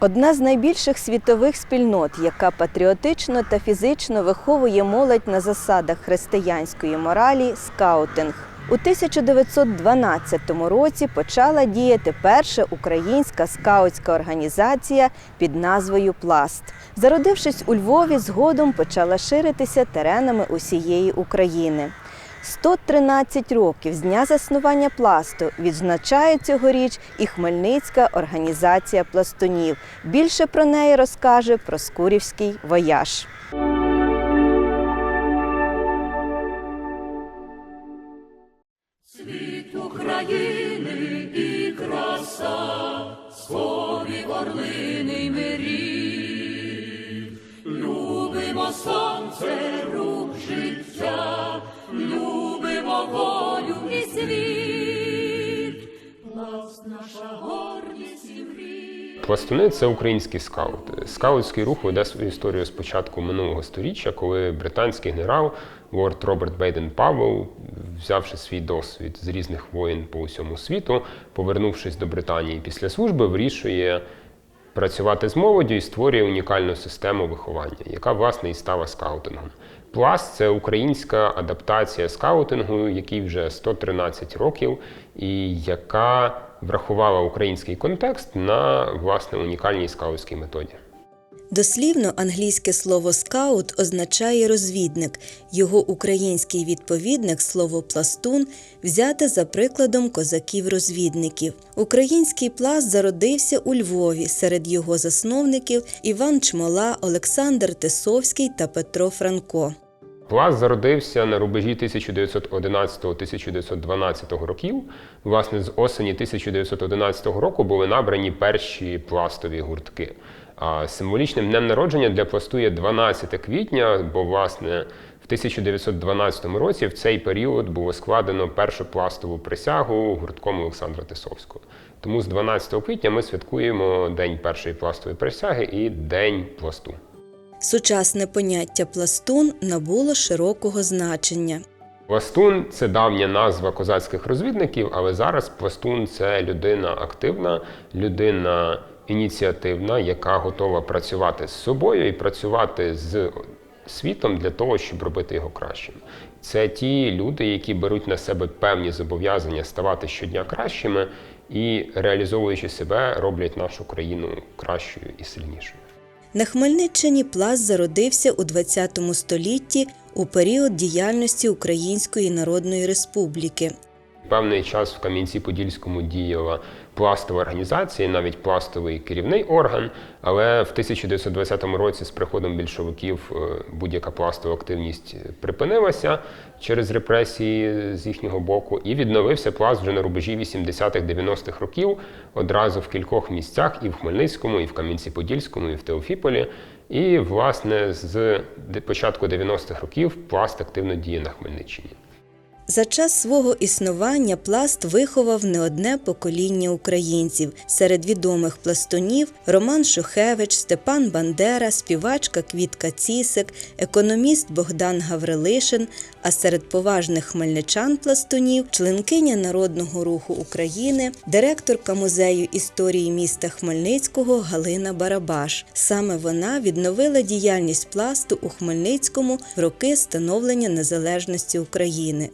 Одна з найбільших світових спільнот, яка патріотично та фізично виховує молодь на засадах християнської моралі скаутинг. У 1912 році почала діяти перша українська скаутська організація під назвою Пласт. Зародившись у Львові, згодом почала ширитися теренами усієї України. 113 років з дня заснування пласту відзначає цьогоріч і Хмельницька організація пластунів. Більше про неї розкаже Проскурівський вояж. Світ України і краса, схові орлини й. Любимо сонце, рух життя, любимо волю і світ. Пласт наша гордість і мрій. Пластуни це українські скаути. Скаутський рух веде свою історію з початку минулого століття, коли британський генерал лорд Роберт Бейден Павел, взявши свій досвід з різних воєн по усьому світу, повернувшись до Британії після служби, вирішує працювати з молоддю і створює унікальну систему виховання, яка власне і стала скаутингом. Пласт це українська адаптація скаутингу, який вже 113 років, і яка врахувала український контекст на власне унікальній скаутській методі. Дослівно англійське слово скаут означає розвідник. Його український відповідник слово пластун взяте за прикладом козаків-розвідників. Український пласт зародився у Львові серед його засновників Іван Чмола, Олександр Тисовський та Петро Франко. Пласт зародився на рубежі 1911-1912 років. Власне, з осені 1911 року були набрані перші пластові гуртки. Символічним днем народження для пласту є 12 квітня, бо власне в 1912 році в цей період було складено першу пластову присягу гуртком Олександра Тисовського. Тому з 12 квітня ми святкуємо День першої пластової присяги і День пласту. Сучасне поняття пластун набуло широкого значення. Пластун це давня назва козацьких розвідників, але зараз пластун це людина активна, людина ініціативна, яка готова працювати з собою і працювати з світом для того, щоб робити його кращим. Це ті люди, які беруть на себе певні зобов'язання ставати щодня кращими і, реалізовуючи себе, роблять нашу країну кращою і сильнішою. На Хмельниччині пласт зародився у ХХ столітті у період діяльності Української Народної Республіки. Певний час в Кам'янці-Подільському діяла пластова організація, навіть пластовий керівний орган. Але в 1920 році з приходом більшовиків е, будь-яка пластова активність припинилася через репресії з їхнього боку, і відновився пласт вже на рубежі 80-х-90-х років одразу в кількох місцях і в Хмельницькому, і в Кам'янці-Подільському, і в Теофіполі. І, власне, з початку 90-х років пласт активно діє на Хмельниччині. За час свого існування пласт виховав не одне покоління українців. Серед відомих пластунів Роман Шухевич, Степан Бандера, співачка Квітка Цісик, економіст Богдан Гаврилишин, а серед поважних хмельничан пластунів членкиня Народного руху України, директорка музею історії міста Хмельницького Галина Барабаш. Саме вона відновила діяльність пласту у Хмельницькому в роки становлення незалежності України.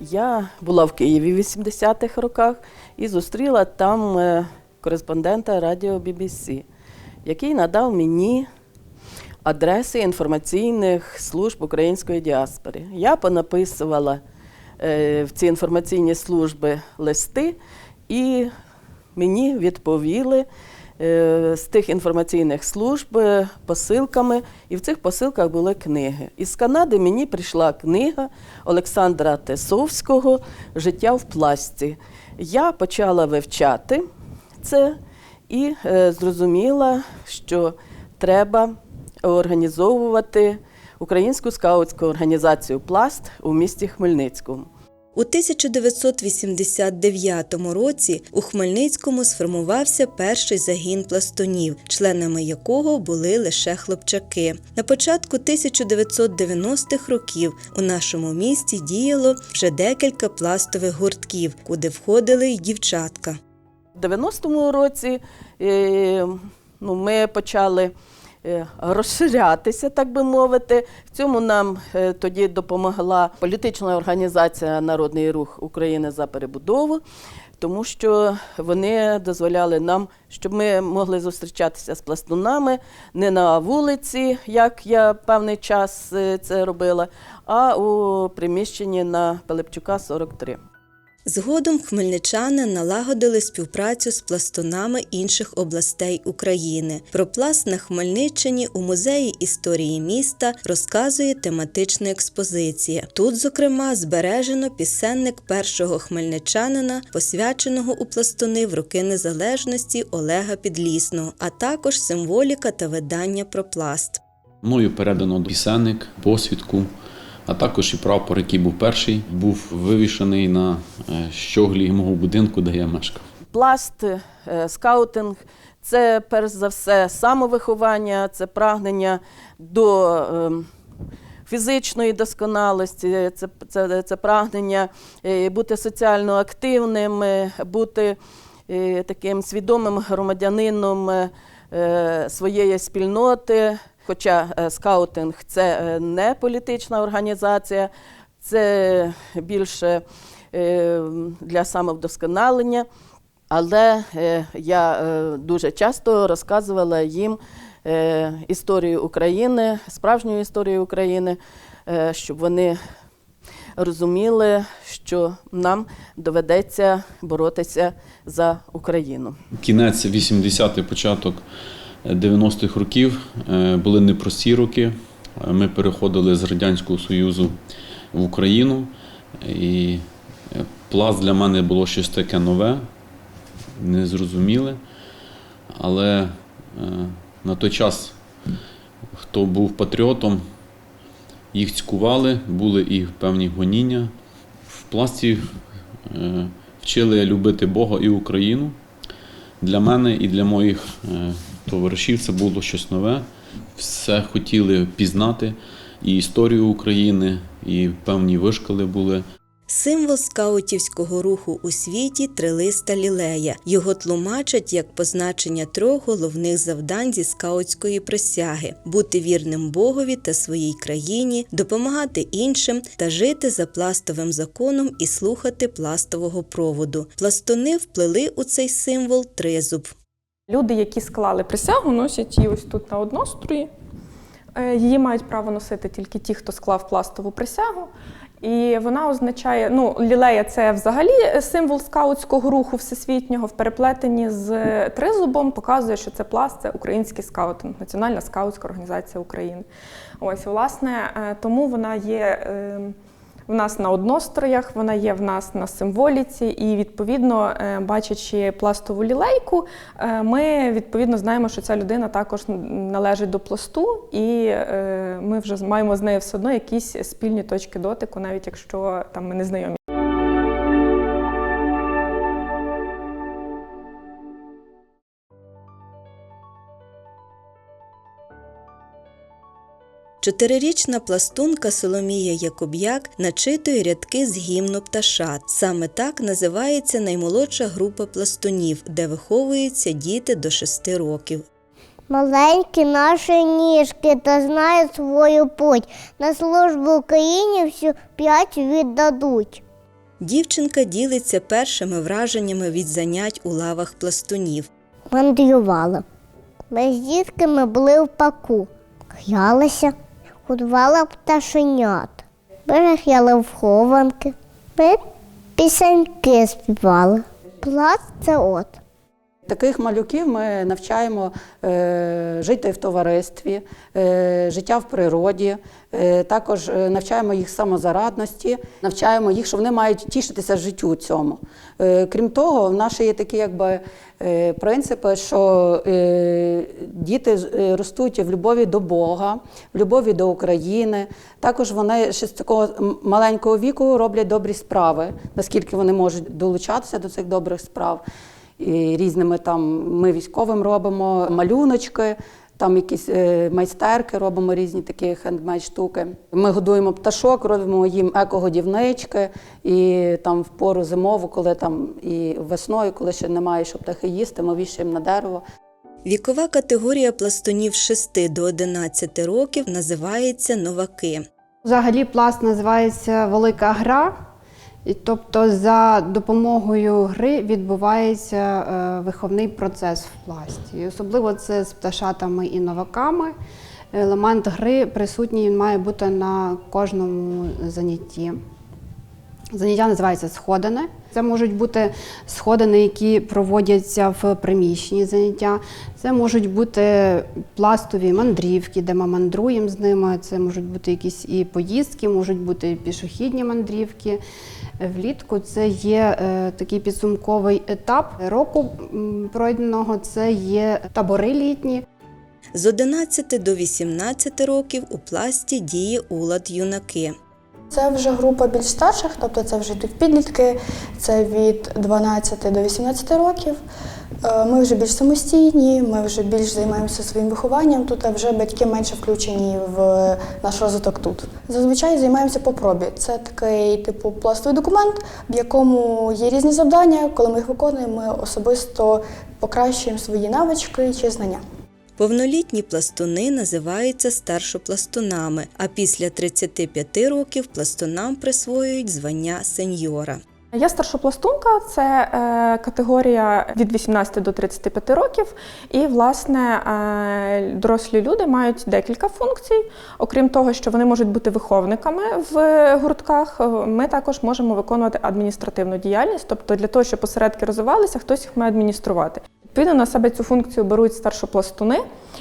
Я була в Києві в 80-х роках і зустріла там е, кореспондента радіо BBC, який надав мені адреси інформаційних служб української діаспори. Я понаписувала е, в ці інформаційні служби листи, і мені відповіли з тих інформаційних служб е, посилками, і в цих посилках були книги. Із Канади мені прийшла книга Олександра Тесовського Життя в пласті. Я почала вивчати це і е, зрозуміла, що треба організовувати українську скаутську організацію Пласт у місті Хмельницькому. У 1989 році у Хмельницькому сформувався перший загін пластунів, членами якого були лише хлопчаки. На початку 1990-х років у нашому місті діяло вже декілька пластових гуртків, куди входили й дівчатка. У 90-му році е, ну, ми почали розширятися, так би мовити. В цьому нам е, тоді допомогла політична організація Народний рух України за перебудову, тому що вони дозволяли нам, щоб ми могли зустрічатися з пластунами не на вулиці, як я певний час е, це робила, а у приміщенні на Пилипчука 43. Згодом хмельничани налагодили співпрацю з пластунами інших областей України. Про пласт на Хмельниччині у музеї історії міста розказує тематична експозиція. Тут, зокрема, збережено пісенник першого хмельничанина, посвяченого у пластуни в роки незалежності Олега Підлісного, а також символіка та видання про пласт. Мною передано пісенник, посвідку, а також і прапор, який був перший, був вивішений на е, щоглі мого будинку, де я мешкав. Пласт, е, скаутинг це перш за все самовиховання, це прагнення до ем, фізичної досконалості, це, це, це прагнення е, бути соціально активним, бути таким свідомим громадянином своєї спільноти. Хоча е, скаутинг це е, не політична організація, це більше е, для самовдосконалення. Але я дуже часто розказувала їм історію України, справжню історію України, щоб вони розуміли, що нам доведеться боротися за Україну. Кінець 80-х, початок 90-х років е, були непрості роки. Ми переходили з Радянського Союзу в Україну. І е, пласт для мене було щось таке нове, незрозуміле. Але е, на той час, хто був патріотом, їх цькували, були і певні гоніння. В пласті вчили любити Бога і Україну. Для мене і для моїх товаришів це було щось нове. Все хотіли пізнати і історію України, і певні вишколи були. Символ скаутівського руху у світі трилиста лілея. Його тлумачать як позначення трьох головних завдань зі скаутської присяги: бути вірним Богові та своїй країні, допомагати іншим та жити за пластовим законом і слухати пластового проводу. Пластуни вплели у цей символ тризуб. Люди, які склали присягу, носять її ось тут на однострої. Е, Її мають право носити тільки ті, хто склав пластову присягу. І вона означає, ну, лілея це взагалі символ скаутського руху всесвітнього в переплетенні з тризубом, показує, що це пласт, це український скаутинг, Національна скаутська організація України. Ось, власне, е, тому вона є. В нас на одностроях, вона є в нас на символіці, і відповідно, е, бачачи пластову лілейку, е, ми відповідно знаємо, що ця людина також належить до пласту, і е, ми вже маємо з нею все одно якісь спільні точки дотику, навіть якщо там ми не знайомі. Чотирирічна пластунка Соломія Якоб'як начитує рядки з гімну пташат. Саме так називається наймолодша група пластунів, де виховуються діти до шести років. Маленькі наші ніжки та знають свою путь. На службу Україні всю п'ять віддадуть. Дівчинка ділиться першими враженнями від занять у лавах пластунів. Мандрювала. Ми з дітками були в паку. Гралися, годувала пташенят. берег в хованки. Ми пісеньки співали. Плац це от. Таких малюків ми навчаємо е, жити в товаристві, е, життя в природі. Е, також навчаємо їх самозарадності, навчаємо їх, що вони мають тішитися життю цьому. Крім того, в нас є такі якби, принципи, що діти ростуть в любові до Бога, в любові до України. Також вони ще з такого маленького віку роблять добрі справи, наскільки вони можуть долучатися до цих добрих справ. І різними там ми військовим робимо малюночки, там якісь е, майстерки робимо різні такі хендмейд штуки. Ми годуємо пташок, робимо їм екогодівнички, і там в пору зимову, коли там і весною, коли ще немає, що птахи їсти, ми вішаємо на дерево. Вікова категорія пластунів з 6 до 11 років називається новаки. Взагалі пласт називається велика гра, тобто за допомогою гри відбувається е, виховний процес в пласті. І особливо це з пташатами і новаками. Елемент гри присутній він має бути на кожному занятті. Заняття називається сходини. Це можуть бути сходини, які проводяться в приміщенні заняття. Це можуть бути пластові мандрівки, де ми мандруємо з ними. Це можуть бути якісь і поїздки, можуть бути і пішохідні мандрівки. Влітку це є е, такий підсумковий етап року пройденого. Це є табори літні. З 11 до 18 років у пласті діє улад юнаки. Це вже група більш старших, тобто це вже підлітки, це від 12 до 18 років. Е, Ми вже більш самостійні, ми вже більш займаємося своїм вихованням. Тут а вже батьки менше включені в наш розвиток тут. Зазвичай займаємося по пробі. Це такий типу пластовий документ, в якому є різні завдання. Коли ми їх виконуємо, ми особисто покращуємо свої навички чи знання. Повнолітні пластуни називаються старшопластунами, а після 35 років пластунам присвоюють звання сеньора. Я старшопластунка, це е, категорія від 18 до 35 років. І, власне, е, дорослі люди мають декілька функцій. Окрім того, що вони можуть бути виховниками в гуртках, е, ми також можемо виконувати адміністративну діяльність. Тобто, для того, щоб осередки розвивалися, хтось їх має адмініструвати. Відповідно, на себе цю функцію беруть старшопластуни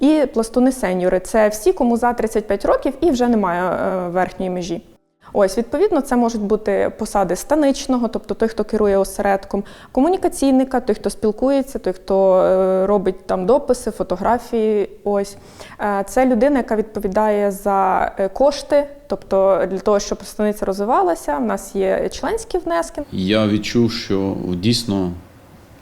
і пластуни-сеньори. Це всі, кому за 35 років і вже немає верхньої межі. Ось, відповідно, це можуть бути посади станичного, тобто той, хто керує осередком, комунікаційника, той, хто спілкується, той, хто е, робить там дописи, фотографії. Ось Е, це людина, яка відповідає за е, кошти, тобто для того, щоб станиця розвивалася. В нас є членські внески. Я відчув, що дійсно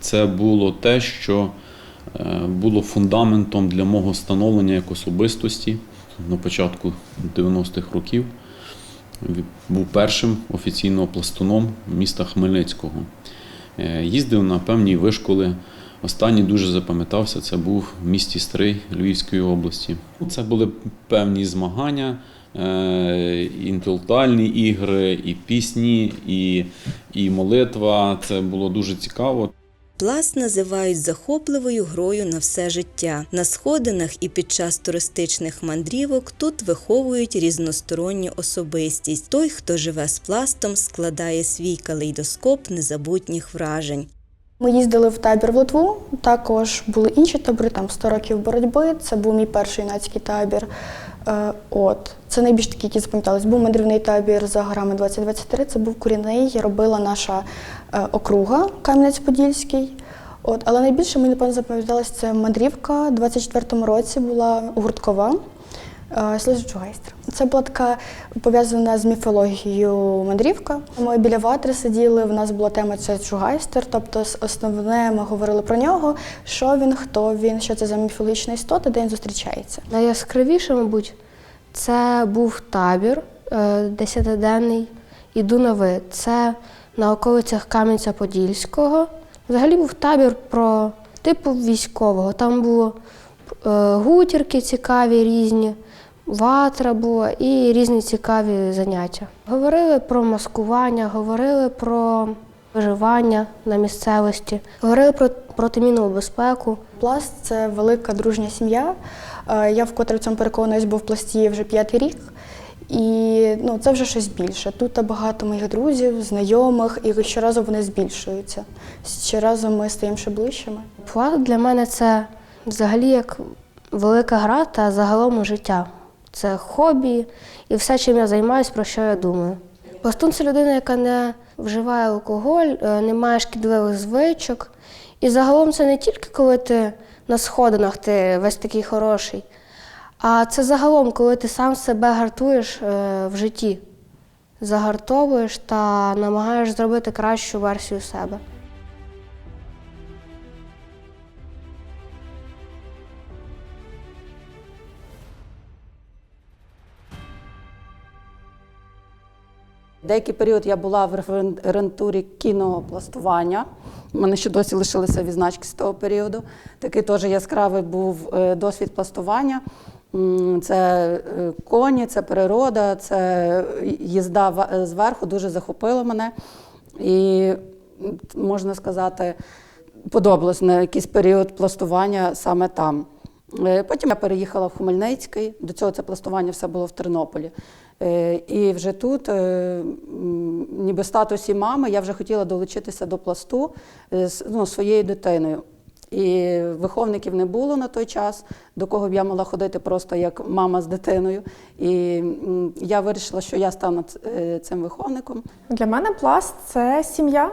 це було те, що було фундаментом для мого становлення як особистості на початку 90-х років. Був першим офіційно пластуном міста Хмельницького. Е, Їздив на певні вишколи. Останній дуже запам'ятався, це був в місті Стрий Львівської області. Це були певні змагання, е, інтелектуальні ігри, і пісні, і, і молитва. Це було дуже цікаво. Пласт називають захопливою грою на все життя. На сходинах і під час туристичних мандрівок тут виховують різносторонню особистість. Той, хто живе з пластом, складає свій калейдоскоп незабутніх вражень. Ми їздили в табір в Литву. Також були інші табори, там 100 років боротьби. Це був мій перший юнацький табір. Е, От це найбільш такі, які запам'ятались. Був мандрівний табір за горами 2023. Це був корінний. Робила наша е, округа Кам'янець-Подільський. От, але найбільше мені напевно запам'яталось це мандрівка. У 24-му році була гурткова. Е, Служичугайстер. Це була така пов'язана з міфологією мандрівка. Ми біля ватри сиділи, в нас була тема це Чугайстер, тобто основне ми говорили про нього, що він, хто він, що це за міфологічна істота, де він зустрічається. Найяскравіше, мабуть, це був табір е, десятиденний Іду на вид. Це на околицях Кам'янця-Подільського. Взагалі був табір про типу військового. Там було е, гутірки цікаві різні, ватра була і різні цікаві заняття. Говорили про маскування, говорили про виживання на місцевості, говорили про протимінну безпеку. Пласт це велика дружня сім'я. Е, Я вкотре в цьому переконуюсь, бо в пласті вже п'ятий рік. І ну, це вже щось більше. Тут багато моїх друзів, знайомих, і щоразу вони збільшуються. Щоразу ми стаємо ще ближчими. Плат для мене це взагалі як велика гра та загалом життя. Це хобі і все, чим я займаюся, про що я думаю. Пластун це людина, яка не вживає алкоголь, е, не має шкідливих звичок. І загалом це не тільки коли ти на сходинах ти весь такий хороший, а це загалом, коли ти сам себе гартуєш е, в житті, загартовуєш та намагаєш зробити кращу версію себе. Деякий період я була в референтурі кінопластування. У мене ще досі лишилися відзначки з того періоду. Такий теж яскравий був е, досвід пластування. Це е, коні, це природа, це їзда зверху дуже захопило мене. І можна сказати, подобалось на якийсь період пластування саме там. Е, Потім я переїхала в Хмельницький, до цього це пластування все було в Тернополі. Е, І вже тут, е, ніби статусі мами, я вже хотіла долучитися до пласту з ну, своєю дитиною. І виховників не було на той час, до кого б я могла ходити просто як мама з дитиною. І я вирішила, що я стану цим виховником. Для мене пласт це сім'я.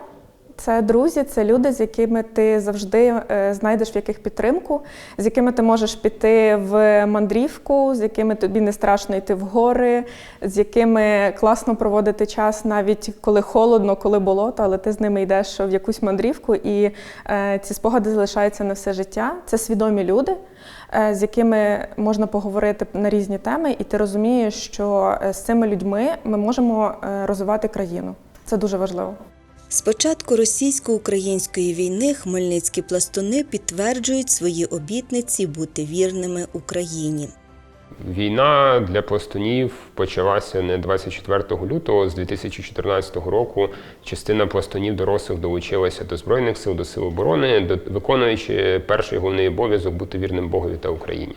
Це друзі, це люди, з якими ти завжди е, знайдеш в яких підтримку, з якими ти можеш піти в мандрівку, з якими тобі не страшно йти в гори, з якими класно проводити час, навіть коли холодно, коли болото, але ти з ними йдеш в якусь мандрівку, і е, ці спогади залишаються на все життя. Це свідомі люди, е, з якими можна поговорити на різні теми, і ти розумієш, що з цими людьми ми можемо розвивати країну. Це дуже важливо. З початку російсько-української війни хмельницькі пластуни підтверджують свої обітниці бути вірними Україні. Війна для пластунів почалася не 24 лютого. З 2014 року частина пластунів дорослих долучилася до Збройних сил, до сил оборони, виконуючи перший головний обов'язок бути вірним Богові та Україні.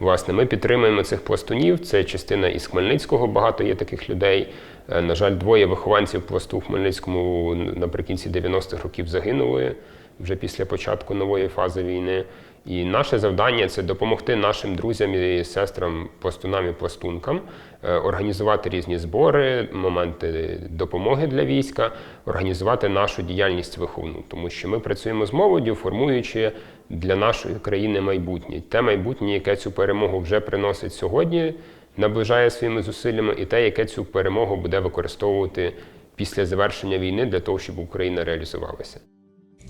Власне, ми підтримуємо цих пластунів. Це частина із Хмельницького. Багато є таких людей. Е, На жаль, двоє вихованців пласту в Хмельницькому наприкінці 90-х років загинули вже після початку нової фази війни. І наше завдання це допомогти нашим друзям і сестрам, пластунам і пластункам, е, організувати різні збори, моменти допомоги для війська, організувати нашу діяльність виховну, тому що ми працюємо з молоддю, формуючи для нашої країни майбутнє. Те майбутнє, яке цю перемогу вже приносить сьогодні, наближає своїми зусиллями, і те, яке цю перемогу буде використовувати після завершення війни для того, щоб Україна реалізувалася.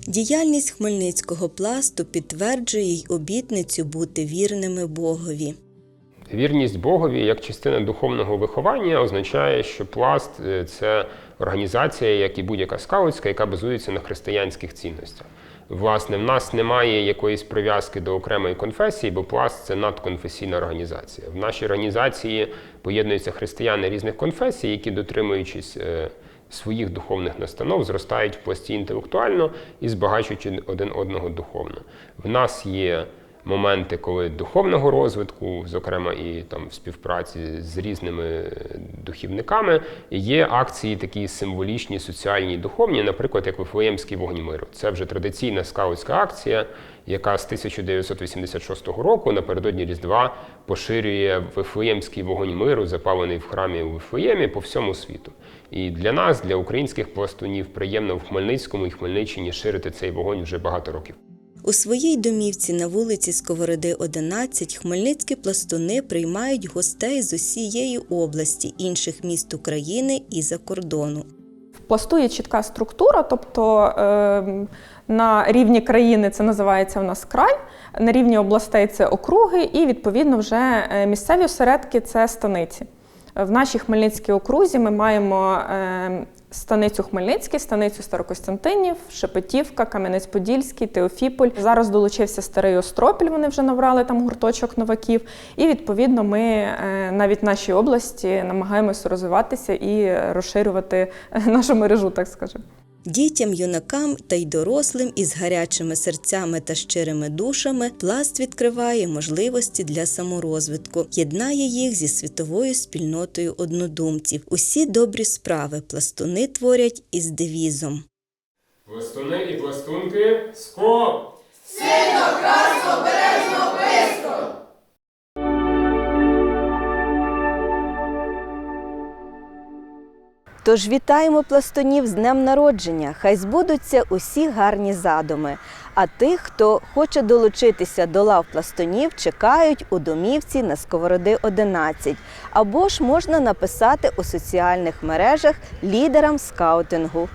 Діяльність хмельницького пласту підтверджує й обітницю бути вірними Богові. Вірність Богові як частина духовного виховання означає, що пласт е, це організація, як і будь-яка скаутська, яка базується на християнських цінностях. Власне, в нас немає якоїсь прив'язки до окремої конфесії, бо пласт це надконфесійна організація. В нашій організації поєднуються християни різних конфесій, які, дотримуючись е, своїх духовних настанов, зростають в пласті інтелектуально і збагачуючи один одного духовно. В нас є моменти, коли духовного розвитку, зокрема і там в співпраці з різними духівниками, є акції такі символічні, соціальні, духовні, наприклад, як Вифлеємський вогонь миру. Це вже традиційна скаутська акція, яка з 1986 року напередодні Різдва поширює Вифлеємський вогонь миру, запалений в храмі у Вифлеємі по всьому світу. І для нас, для українських пластунів, приємно в Хмельницькому і Хмельниччині ширити цей вогонь вже багато років. У своїй домівці на вулиці Сковороди, 11 хмельницькі пластуни приймають гостей з усієї області, інших міст України і за кордону. В пласту є чітка структура, тобто е, на рівні країни це називається у нас край, на рівні областей це округи, і відповідно вже е, місцеві осередки це станиці. В нашій Хмельницькій окрузі ми маємо е, станицю Хмельницький, станицю Старокостянтинів, Шепетівка, Кам'янець-Подільський, Теофіполь. Зараз долучився Старий Остропіль, вони вже набрали там гурточок новаків. І відповідно ми е, навіть в нашій області намагаємося розвиватися і розширювати е, нашу мережу, так скажемо. Дітям, юнакам та й дорослим із гарячими серцями та щирими душами пласт відкриває можливості для саморозвитку, єднає їх зі світовою спільнотою однодумців. Усі добрі справи пластуни творять із девізом. Пластуни і пластунки скоп! Тож вітаємо пластунів з днем народження. Хай збудуться усі гарні задуми. А тих, хто хоче долучитися до лав пластунів, чекають у домівці на Сковороди 11. Або ж можна написати у соціальних мережах лідерам скаутингу.